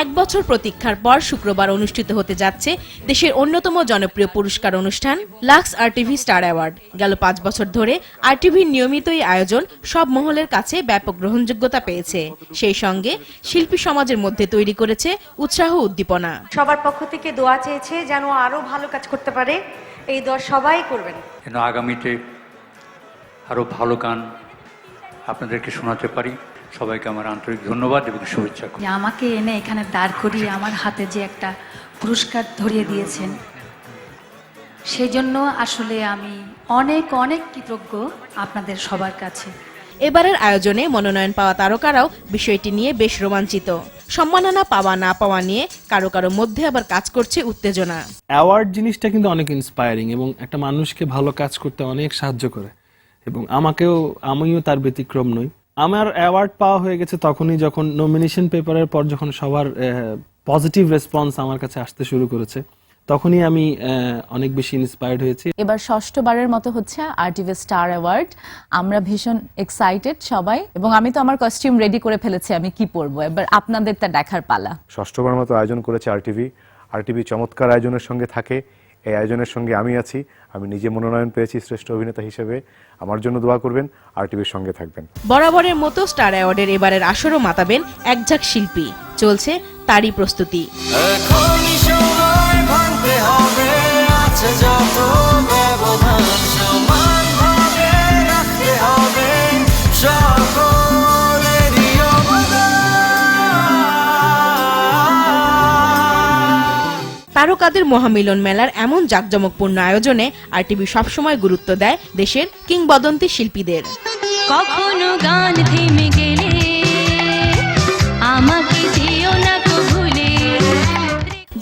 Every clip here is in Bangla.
এক বছর প্রতীক্ষার পর শুক্রবার অনুষ্ঠিত হতে যাচ্ছে দেশের অন্যতম জনপ্রিয় পুরস্কার অনুষ্ঠান লাক্স আরটিভি স্টার অ্যাওয়ার্ড। গেল পাঁচ বছর ধরে আরটিভির নিয়মিত এই আয়োজন সব মহলের কাছে ব্যাপক গ্রহণযোগ্যতা পেয়েছে। সেই সঙ্গে শিল্পী সমাজের মধ্যে তৈরি করেছে উৎসাহ উদ্দীপনা। সবার পক্ষ থেকে দোয়া চেয়েছে যেন আরও ভালো কাজ করতে পারে। এই দোয়া সবাই করবেন। যেন আগামীতে আরও ভালো গান আপনাদেরকে শোনাতে পারি। সবাইকে আমার আন্তরিক ধন্যবাদ এবং শুভেচ্ছা যে আমাকে এনে এখানে দাঁড় করিয়ে আমার হাতে যে একটা পুরস্কার ধরিয়ে দিয়েছেন সেই জন্য আসলে আমি অনেক অনেক কৃতজ্ঞ আপনাদের সবার কাছে। এবারের আয়োজনে মনোনয়ন পাওয়া তারকারাও বিষয়টি নিয়ে বেশ রোমাঞ্চিত। সম্মাননা পাওয়া না পাওয়া নিয়ে কারও কারও মধ্যে আবার কাজ করছে উত্তেজনা। অ্যাওয়ার্ড জিনিসটা কিন্তু অনেক ইন্সপায়ারিং এবং একটা মানুষকে ভালো কাজ করতে অনেক সাহায্য করে। এবং আমাকেও আমিও তার ব্যতিক্রম নই। আমার অ্যাওয়ার্ড পাওয়া হয়ে গেছে তখনই যখন নমিনেশন পেপারের পর যখন সবার পজিটিভ রেসপন্স আমার কাছে আসতে শুরু করেছে তখনই আমি আহ, অনেক বেশি ইন্সপায়ার্ড হয়েছি। এবার ষষ্ঠবারের মতো হচ্ছে আরটিভি স্টার অ্যাওয়ার্ড আমরা ভীষণ এক্সাইটেড সবাই এবং আমি তো আমার কস্টিউম রেডি করে ফেলেছি আমি কি পরবো? এবার আপনাদেরটা দেখার পালা। ষষ্ঠবার মতো আয়োজন করেছে আরটিভি আরটিভি চমৎকার আয়োজনের সঙ্গে থাকে। এই আয়োজনের সঙ্গে আমি আছি। আমি নিজে মনোনয়ন পেয়েছি শ্রেষ্ঠ অভিনেতা হিসেবে। আমার জন্য দোয়া করবেন আর টিভির সঙ্গে থাকবেন। বরাবরের মতো স্টার অ্যাওয়ার্ডের এবারের আসরও মাতাবেন একঝাঁক শিল্পী। চলছে তারই প্রস্তুতি। তারকাদের মহামিলন মেলার এমন জাঁকজমকপূর্ণ আয়োজনে আরটিভি সবসময় গুরুত্ব দেয় দেশের কিংবদন্তি শিল্পীদের। কখনো গান থেমে গেলে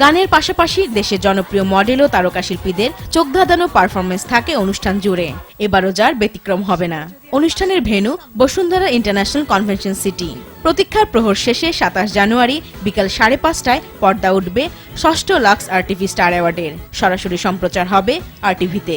গানের পাশাপাশি দেশের জনপ্রিয় মডেল ও তারকা শিল্পীদের চোখ ধাঁধানো পারফরমেন্স থাকে অনুষ্ঠান জুড়ে। এবারও যার ব্যতিক্রম হবে না। অনুষ্ঠানের venue Bashundhara international convention city প্রতীক্ষার প্রহর শেষে সাতাশ জানুয়ারি বিকাল সাড়ে পাঁচটায় পর্দা উঠবে ষষ্ঠ লাক্স আর টিভি স্টার অ্যাওয়ার্ডের সরাসরি সম্প্রচার হবে আরটিভিতে